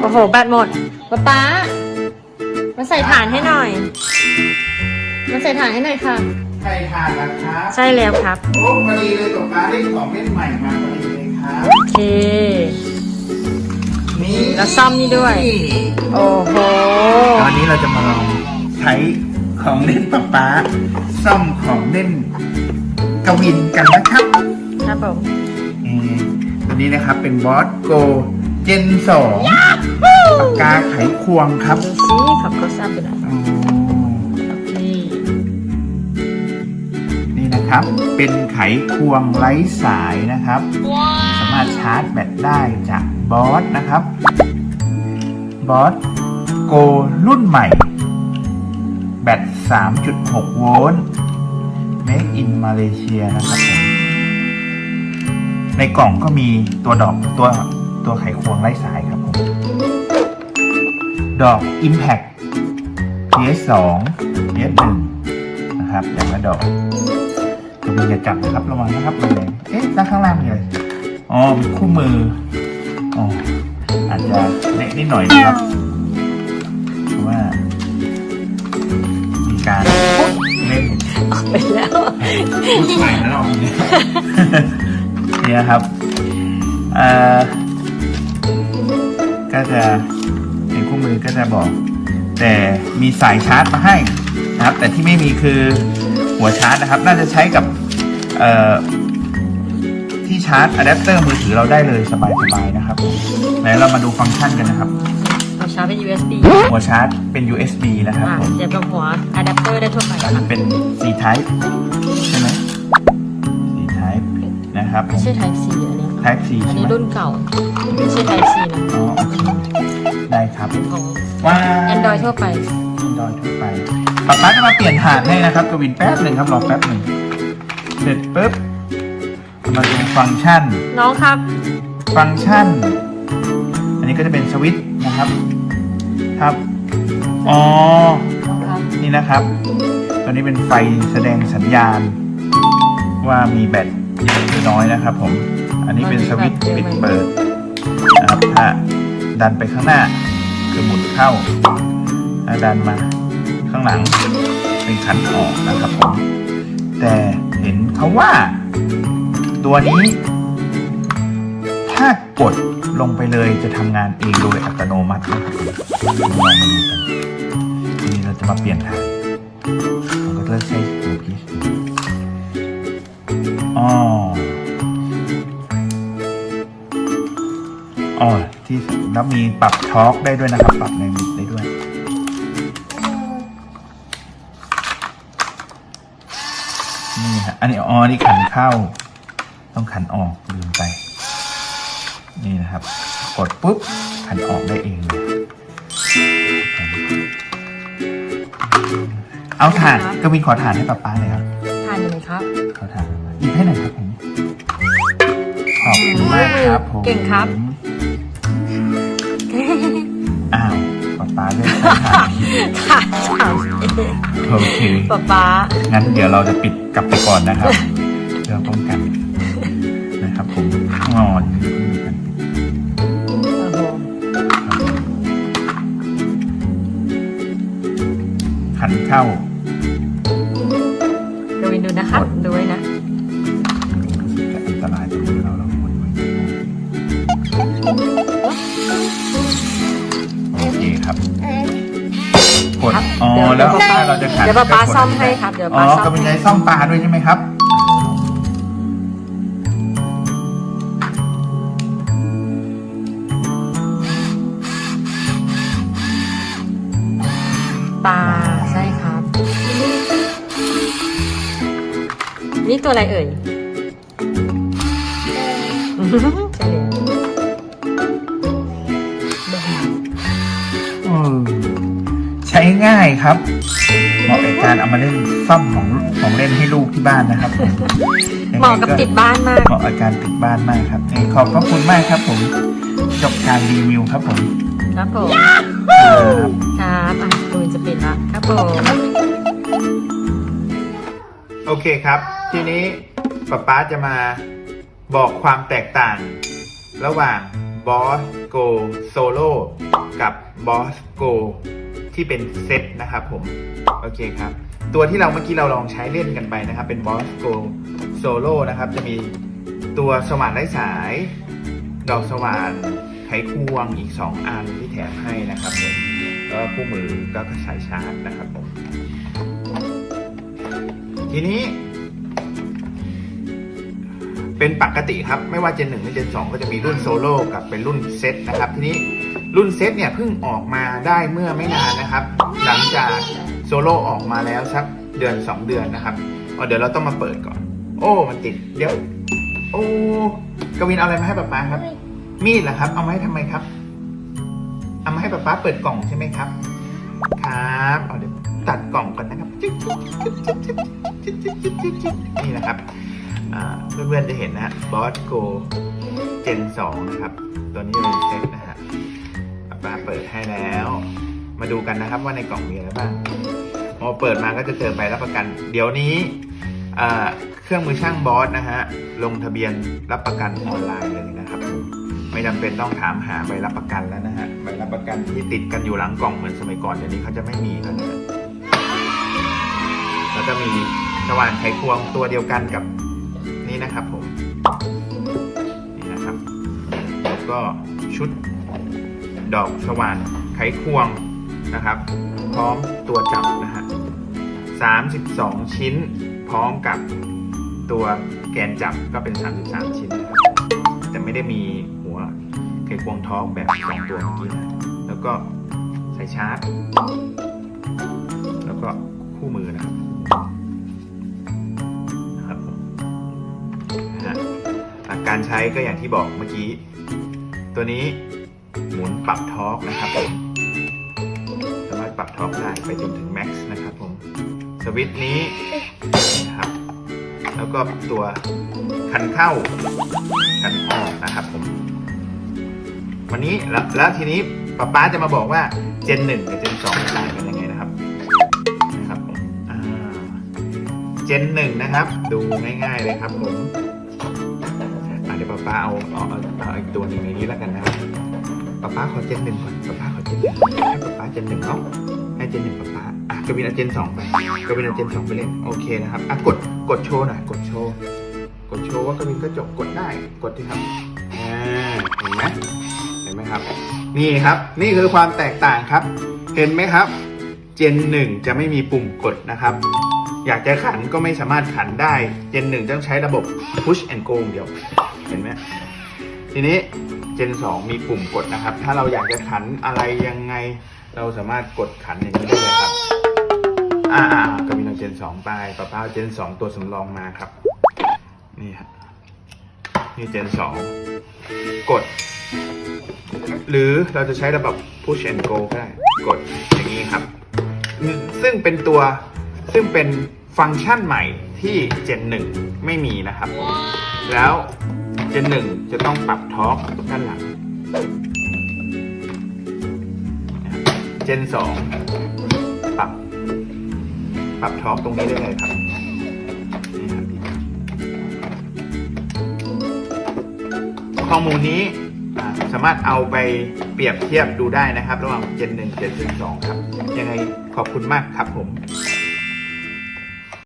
โอ้โห แบตหมดป๊าป๊ามาใส่ฐานให้หน่อย มาใส่ฐานให้หน่อยค่ะใครทานนะครับใช่แล้วครับ โอ้พอดีเลยกับป้าได้ของเล่นใหม่มาพอดีเลยครับ โอเค นี่แล้วซ่อมนี่ด้วย โอ้โหวันนี้เราจะมาลองใช้ของเล่นป๊าป๊าซ่อมของเล่นกวินกันนะครับครับผมนี่ตัวนี้นะครับเป็นบอสโกเจนสองปากกาไขควงครับดูซิขับเขาทราบไปหน่อยอ๋อโอเคนี่นะครับ เป็นไขควงไร้สายนะครับ สามารถชาร์จแบตได้จากบอสนะครับบอสโกรุ่นใหม่ แบต 3.6 โวลต์ Make in Malaysia นะครับผมในกล่องก็มีตัวดอกตัว ตัวไขควงไร้สายครับผม ดอก Impact PS2 PS1 นะครับอย่างละดอกจะมีอย่าจับนะครับระวังนะครับมันแรงเอ๊ะด้านข้างล่างมีอะไรอ๋อมีคู่มืออ๋ออาจจะเละนิดหน่อยนะครับเพราะว่า มีการเล่นไปแล้วพูดใหม่นะเราเนี่ยนี่นะครับเอ่อ ก็จะในคู่มือก็จะบอก แต่มีสายชาร์จมาให้นะครับ แต่ที่ไม่มีคือหัวชาร์จนะครับ น่าจะใช้กับเอ่อที่ชาร์จอะแดปเตอร์มือถือเราได้เลยสบายๆนะครับไหนเรามาดูฟังก์ชันกันนะครับ หัวชาร์จเป็น USB หัวชาร์จเป็น USB นะครับอ่าผมเสียบกับหัวอะแดปเตอร์ได้ทั่วไปอันค่ะนี้เป็น C type ใช่ไหม C type นะครับผไม่ม ใช่ Type C อันนี้ Type C อันใช่นี้ไหมรุ่นเก่า ไม่ใช่ Type C นะอ๋อโอเคได้ครับของ ว้า Android ทั่วไป Android ทั่วไปป๊าป๊าจะมาเปลี่ยนฐานให้นะครับกวินแป๊บหนึ่งครับรอแป๊บหนึ่งเสร็จปุ๊บมันจะเป็นฟังก์ชัน น้องครับ ฟังก์ชัน อันนี้ก็จะเป็นสวิตช์นะครับ ครับ อ๋อน้องครับนี่นะครับ ตัวนี้เป็นไฟแสดงสัญญาณ ว่ามีแบตเยอะหรือน้อยนะครับผม อันนี้เป็นสวิตช์ปิดเปิดนะครับ ถ้าดันไปข้างหน้าคือหมุนเข้า ถ้าดันมาข้างหลังเป็นขันออกนะครับผม แต่เห็นเขาว่า ตัวนี้ ถ้ากดลงไปเลยจะทำงานเองโดยอัตโนมัตินะครับผมลองมาดูกันทีนี้เราจะมาเปลี่ยนทางเราก็เลือกใช้ตัวพีช ที่แล้วมีปรับทอร์กได้ด้วยนะครับ ปรับแรงบิดได้ด้วย นี่ฮะอันนี้อ๋อนี่ขันเข้า ต้องขันออกลืมไป นี่นะครับ กดปุ๊บ ขันออกได้เองเลยเอาถ่านกวินขอถ่านให้ป๊าป๊าเลยครับทานอยู่ไหมครับ ขอถ่านหยิบให้หน่อยครับผมขอบคุณมากครับผม เก่งครับ ป๊าด้วยใช้ถ่านค่ะถามโอเค ป๊าป๊างั้นเดี๋ยวเราจะปิดกลับไปก่อนนะครับเพื่อป้องกันนะครับผมงอนมีการปิดโอ้โหขันเข้าดูวินดูนะครับดูไว้นะจะ แล้วเดี๋ยวถ้าเราจะขันเดี๋ยวป๊าป๊าจะกซ่อมให้ครับเดี๋ยวอ๋ป๊าอซ่อมก็เป็นให้ไงซ่อมปลาด้วยใช่ไหมครับ ปลาใช่ครับ นี่ตัวอะไรเอ่ย ใช่เลย ง่ายครับ เหมาะกับการเอามาเล่นซ่อมของของเล่นให้ลูกที่บ้านนะครับผมยังเหไงมาะกับติดบ้านมาก เหมาะกับการติดบ้านมากครับนี่ขอบพระคุณมากครับผมจบการรีวิวครับผมครับผมครับครับอะตูนจะปิดละครับผมโอเคครับ ทีนี้ป๊าป๊าจะมาบอกความแตกต่าง ระหว่าง Boss Go Solo กับ Boss Go ที่เป็นเซตนะครับผม โอเคครับ ตัวที่เราเมื่อกี้เราลองใช้เล่นกันไปนะครับ เป็น Boss Go Solo นะครับ จะมีตัวสว่านไร้สาย ดอกสว่านไขควงอีก 2 อันที่แถมให้นะครับผมแล้วก็คู่มือก็สายชาร์จนะครับผม ทีนี้เป็นปกติครับ ไม่ว่าเจนหนึ่งหรือเจนสองก็จะมีรุ่นโซโล่กับเป็นรุ่นเซตนะครับ ทีนี้ รุ่นเซตเนี่ยเพิ่งออกมาได้เมื่อไม่นานนะครับ หลังจากโซโล่ออกมาแล้วสักเดือน 2 เดือนนะครับเอเดี๋ยวเราต้องมาเปิดก่อน โอ้มันติดเดี๋ยว โอ้กวินเอาอะไรมาให้ป๊าป๊าครับ มีดเหรอครับ เอามาให้ทำไมครับ เอามาให้ป๊าป๊าเปิดกล่องใช่ไหมครับ ครับเอาเดี๋ยวตัดกล่องก่อนนะครับนี่นะครับเพื่อนๆจะเห็นนะบอสโกเจนสองนะครับ ตัวนี้เป็นเซตนะ เปิดให้แล้ว มาดูกันนะครับว่าในกล่องมีอะไรบ้างพอเปิดมาก็จะเจอใบรับประกัน เดี๋ยวนี้เครื่องมือช่างบอสนะฮะลงทะเบียนรับประกันออนไลน์เลยนะครับไม่จำเป็นต้องถามหาใบรับประกันแล้วนะฮะใบรับประกันที่ติดกันอยู่หลังกล่องเหมือนสมัยก่อนเดี๋ยวนี้เขาจะไม่มีแล้วนะแล้วก็มีสว่านไขควงตัวเดียวกันกับนี่นะครับผมนี่นะครับแล้วก็ชุด ดอกสว่านไขควงนะครับ พร้อมตัวจับนะฮะ32 ชิ้น พร้อมกับตัวแกนจับก็เป็น 33 ชิ้นนะครับแต่ไม่ได้มีหัวไขควงท้องแบบสองตัวเมื่อกี้นะแล้วก็สายชาร์จ แล้วก็คู่มือนะครับนะครับหลักการใช้ก็อย่างที่บอกเมื่อกี้ ตัวนี้ หมุนปรับทอร์กนะครับผมสามารถปรับทอร์กได้ไปจนถึงแม็กซ์นะครับผมสวิตช์นี้นะครับ แล้วก็ตัวคันเข้าคันออกนะครับผมวันนี้แล้วแล้วทีนี้ป๊าป๊าจะมาบอกว่าเจนหนึ่งกับเจนสองต่างกันยังไงนะครับนะครับผมเจนหนึ่งนะครับ ดูง่ายๆเลยครับผมอะเดี๋ยวป้าป้าเอาเอาเอาเอาอีกตัวหนึ่งในนี้แล้วกันนะครับ ป้าป้าขอเจนหนึ่งก่อนป้าป้าขอเจนหนึ่งให้ป้าป้าเจนหนึ่งเนาะให้เจนหนึ่งป้าป้าอะกวินเอาเจนสองไปกวินเอาเจนสองไปเล่นโอเคนะครับอะกดกดโชว์หน่อยกดโชว์กดโชว์ว่ากวินก็จบกดได้กดที่ครับอ่าเห็นไหมเห็นไหมครับ นี่ครับ นี่คือความแตกต่างครับ เห็นไหมครับ เจนหนึ่งจะไม่มีปุ่มกดนะครับอยากจะขันก็ไม่สามารถขันได้ เจนหนึ่งต้องใช้ระบบ push and go อย่างเดียว เห็นไหมทีนี้ เจนสองมีปุ่มกดนะครับ ถ้าเราอยากจะขันอะไรยังไง เราสามารถกดขันอย่างนี้ได้เลยครับ อ่าอ่าอ่าก็มีน้องเจนสองไปป้าป้าเอาเจนสองตัวสำรองมาครับ นี่ครับนี่เจนสองกด หรือเราจะใช้ระบบ push and go ก็ได้ กดอย่างนี้ครับ ซึ่งเป็นตัวซึ่งเป็นฟังก์ชันใหม่ที่ Gen 1 ไม่มีนะครับ แล้ว Gen 1จะต้องปรับท็อกด้านหลังนะครับ Gen 2ปรับปรับท็อกตรงนี้ได้เลยครับครับข้อมูลนี้สามารถเอาไปเปรียบเทียบดูได้นะครับ ระหว่าง Gen 1 Gen 2ครับ ยังไงขอบคุณมากครับผม